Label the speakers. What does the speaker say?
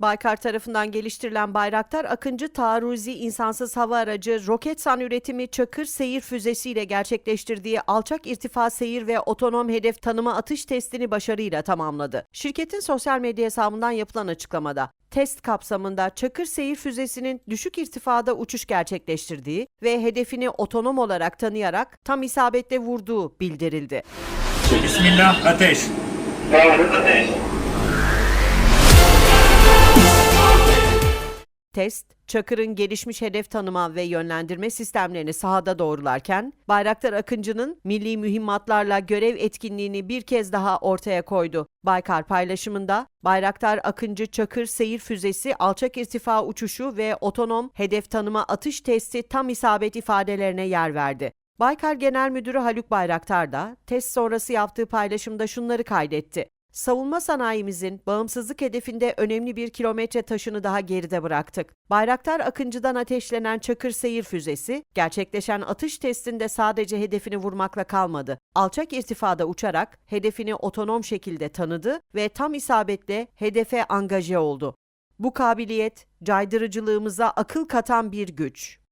Speaker 1: Baykar tarafından geliştirilen Bayraktar Akıncı taarruzi insansız hava aracı Roketsan üretimi Çakır seyir füzesiyle gerçekleştirdiği alçak irtifa seyir ve otonom hedef tanıma atış testini başarıyla tamamladı. Şirketin sosyal medya hesabından yapılan açıklamada test kapsamında Çakır seyir füzesinin düşük irtifada uçuş gerçekleştirdiği ve hedefini otonom olarak tanıyarak tam isabetle vurduğu bildirildi.
Speaker 2: Bismillah ateş.
Speaker 1: Test, Çakır'ın gelişmiş hedef tanıma ve yönlendirme sistemlerini sahada doğrularken, Bayraktar Akıncı'nın milli mühimmatlarla görev etkinliğini bir kez daha ortaya koydu. Baykar paylaşımında, Bayraktar Akıncı Çakır seyir füzesi alçak irtifa uçuşu ve otonom hedef tanıma atış testi tam isabet ifadelerine yer verdi. Baykar Genel Müdürü Haluk Bayraktar da test sonrası yaptığı paylaşımda şunları kaydetti. Savunma sanayimizin bağımsızlık hedefinde önemli bir kilometre taşını daha geride bıraktık. Bayraktar Akıncı'dan ateşlenen Çakır seyir füzesi, gerçekleşen atış testinde sadece hedefini vurmakla kalmadı. Alçak irtifada uçarak hedefini otonom şekilde tanıdı ve tam isabetle hedefe angaje oldu. Bu kabiliyet, caydırıcılığımıza akıl katan bir güç.